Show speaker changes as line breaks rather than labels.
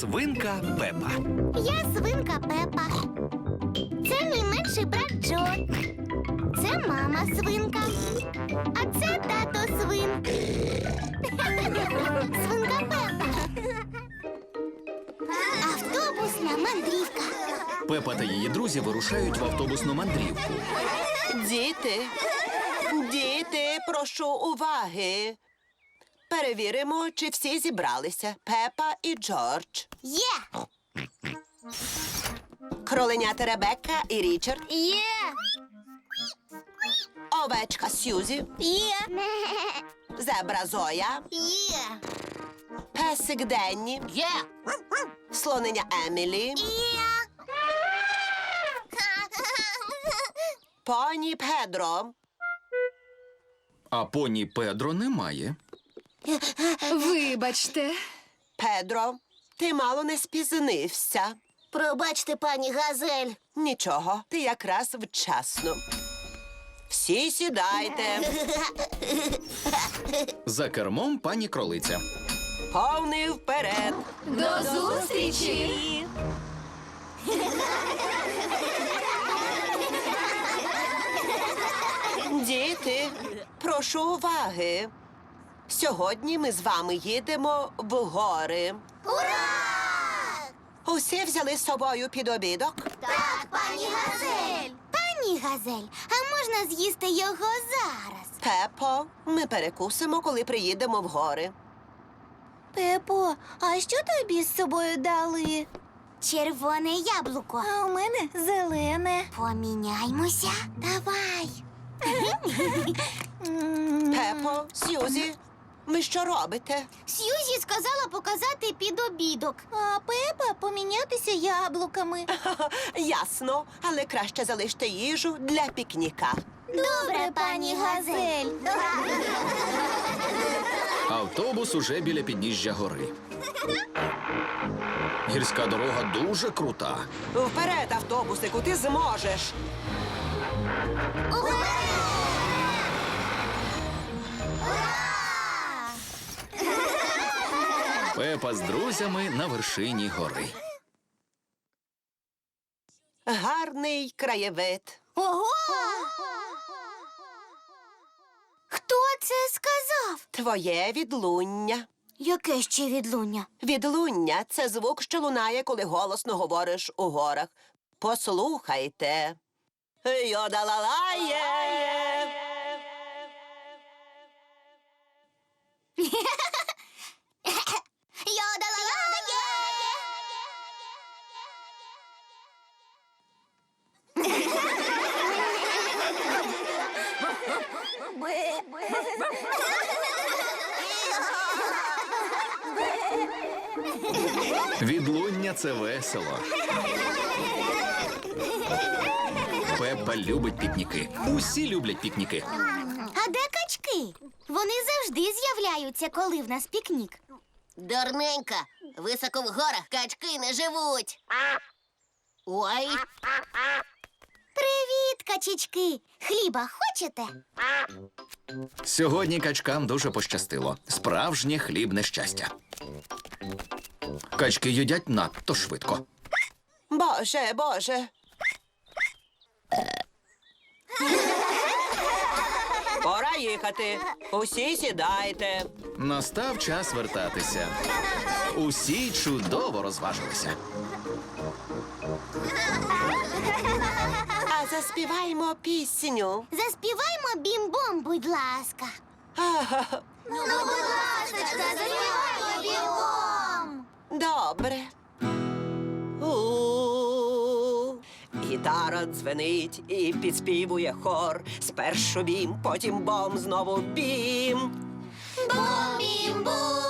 Свинка Пепа.
Я свинка Пепа. Це мій менший брат Джо. Це мама свинка. А це тато свин. Свинка Пепа. Автобусна мандрівка.
Пепа та її друзі вирушають в автобусну мандрівку.
Діти, діти, прошу уваги. Перевіримо, чи всі зібралися. Пепа і Джордж.
Є!
Кроленята Ребекка і Річард.
Є!
Овечка Сьюзі.
Є!
Зебра Зоя.
Є!
Песик Денні.
Є!
Слонення Емілі.
Є!
Поні Педро.
А поні Педро немає.
Вибачте,
Педро, ти мало не спізнився.
Пробачте, пані Газель.
Нічого, ти якраз вчасно. Всі сідайте.
За кермом пані кролиця.
Повний вперед.
до зустрічі!
Діти, прошу уваги. Сьогодні ми з вами їдемо в гори.
Ура!
Усі взяли з собою під обідок.
Так, пані Газель. Пані Газель, а можна з'їсти його зараз?
Пепо, ми перекусимо, коли приїдемо в гори.
Пепо, а що тобі з собою дали? Червоне яблуко. А у мене зелене. Поміняймося. Давай.
Пепо, Сьюзі, ви що робите?
Сьюзі сказала показати під обідок. А Пепа помінятися яблуками.
Ясно, але краще залиште їжу для пікніка.
Добре, пані Газель.
Автобус уже біля підніжжя гори. Гірська дорога дуже крута.
Вперед, автобусику, ти зможеш.
Пепа з друзями на вершині гори.
Гарний краєвид.
Ого! Хто це сказав?
Твоє відлуння.
Яке ще відлуння?
Відлуння це звук, що лунає, коли голосно говориш у горах. Послухайте. Йодалалає.
Відлуння це весело. Пепа любить пікніки. Усі люблять пікніки.
А де качки? Вони завжди з'являються, коли в нас пікнік.
Дурненька, високо в горах качки не живуть. Ой,
Привіт, качечки! Хліба хочете?
Сьогодні качкам дуже пощастило. Справжнє хлібне щастя. Качки їдять надто швидко.
Боже, Боже. Пора їхати. Усі сідайте.
Настав час вертатися. Усі чудово розважилися.
Заспіваємо пісню.
Заспіваймо бім-бом, будь ласка. Ну, будь ласка, заспіваймо бім-бом.
Добре. У. Гітара дзвенить і підспівує хор. Спершу бім, потім бом, знову бім.
Бом-бім-бом.